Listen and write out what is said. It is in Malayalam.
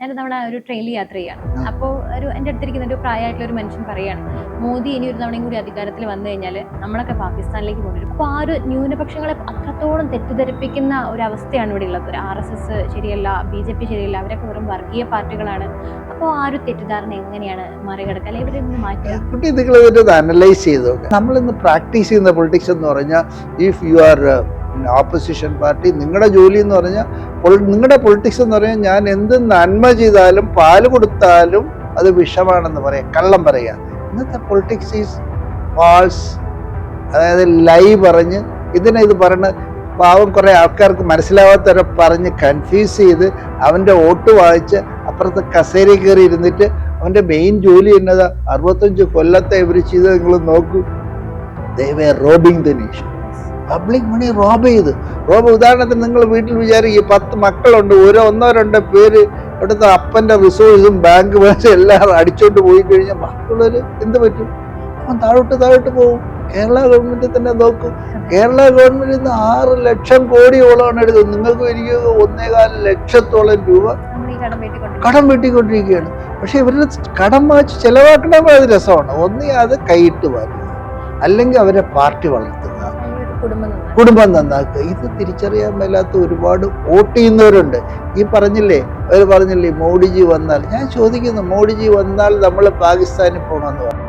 ഞാൻ തവണ ഒരു ട്രെയിനിൽ യാത്ര ചെയ്യാണ് അപ്പോൾ ഒരു എന്റെ അടുത്തിരിക്കുന്ന ഒരു പ്രായമായിട്ടുള്ള ഒരു മനുഷ്യൻ പറയാണ് മോദി ഇനി ഒരു തവണയും കൂടി അധികാരത്തിൽ വന്നു കഴിഞ്ഞാൽ നമ്മളൊക്കെ പാകിസ്ഥാനിലേക്ക് കൊണ്ടുവരും അപ്പോൾ ആ ഒരു ന്യൂനപക്ഷങ്ങളെ അത്രത്തോളം തെറ്റിദ്ധരിപ്പിക്കുന്ന ഒരു അവസ്ഥയാണ് ഇവിടെ ഉള്ളത്. ഒരു ആർ എസ് എസ് ശരിയല്ല ബി ജെ പി ശരിയല്ല അവരൊക്കെ വെറും വർഗീയ പാർട്ടികളാണ്. അപ്പോൾ ആ ഒരു തെറ്റിദ്ധാരണ എങ്ങനെയാണ് മറികടക്കുക? അല്ലെങ്കിൽ ഇവിടെ നിന്ന് മാറ്റുക? അനലൈസ് ചെയ്തു നമ്മളിന്ന് പ്രാക്ടീസ് ചെയ്യുന്ന പൊളിറ്റിക്സ് എന്ന് പറഞ്ഞാൽ if you are opposition party നിങ്ങളുടെ ജോലി എന്ന് പറഞ്ഞാൽ നിങ്ങളുടെ പൊളിറ്റിക്സ് എന്ന് പറഞ്ഞാൽ ഞാൻ എന്ത് നന്മ ചെയ്താലും പാൽ കൊടുത്താലും അത് വിഷമാണെന്ന് പറയാം കള്ളം പറയുക ഇന്നത്തെ പൊളിറ്റിക്സ് ഈസ് ഫാൾസ് അതായത് ലൈ പറഞ്ഞ് ഇതിനെ ഇത് പറഞ്ഞ് പാവം കുറേ ആൾക്കാർക്ക് മനസ്സിലാവാത്തവരെ പറഞ്ഞ് കൺഫ്യൂസ് ചെയ്ത് അവന്റെ വോട്ട് വായിച്ച് അപ്പുറത്ത് കസേര കയറി ഇരുന്നിട്ട് അവന്റെ മെയിൻ ജോലി എന്നത്. അറുപത്തഞ്ച് കൊല്ലത്തെ ഇവർ ചെയ്ത് നിങ്ങൾ നോക്കൂ. ദൈവ robbing the nation public money rob ചെയ്ത്. റോബ് ഉദാഹരണത്തിന് നിങ്ങൾ വീട്ടിൽ വിചാരിക്കും ഈ പത്ത് മക്കളുണ്ട് ഓരോ ഒന്നോ രണ്ടോ പേര് അവിടുത്തെ അപ്പന്റെ റിസോഴ്സും ബാങ്ക് ബാലൻസും എല്ലാം അടിച്ചോണ്ട് പോയി കഴിഞ്ഞാൽ ബാക്കിയുള്ളവർ എന്ത് പറ്റും? അവൻ താഴോട്ട് താഴോട്ട് പോകും. കേരള ഗവൺമെന്റ് തന്നെ നോക്കും. കേരള ഗവൺമെന്റ് ഇന്ന് ആറ് ലക്ഷം കോടിയോളമാണ് എടുത്തത് നിങ്ങൾക്ക് എനിക്ക് ഒന്നേകാൽ ലക്ഷത്തോളം രൂപ കടം വീട്ടിക്കൊണ്ട് കടം വീട്ടിക്കൊണ്ടിരിക്കുകയാണ്. പക്ഷെ ഇവരുടെ കടം വാങ്ങിച്ച് ചിലവാക്കണമെങ്കിൽ അത് രസമാണ്. ഒന്നേ അത് കൈയിട്ട് വാങ്ങുക. അല്ലെങ്കിൽ അവരെ പാർട്ടി വളർത്തുക. കുടുംബം നന്നാക്കുക. ഇത് തിരിച്ചറിയാൻ മേലാത്ത ഒരുപാട് വോട്ട് ചെയ്യുന്നവരുണ്ട് ഈ പറഞ്ഞില്ലേ? അവർ പറഞ്ഞില്ലേ മോഡിജി വന്നാൽ. ഞാൻ ചോദിക്കുന്നു മോഡിജി വന്നാൽ നമ്മൾ പാകിസ്ഥാനിൽ പോകണമെന്ന് പറഞ്ഞു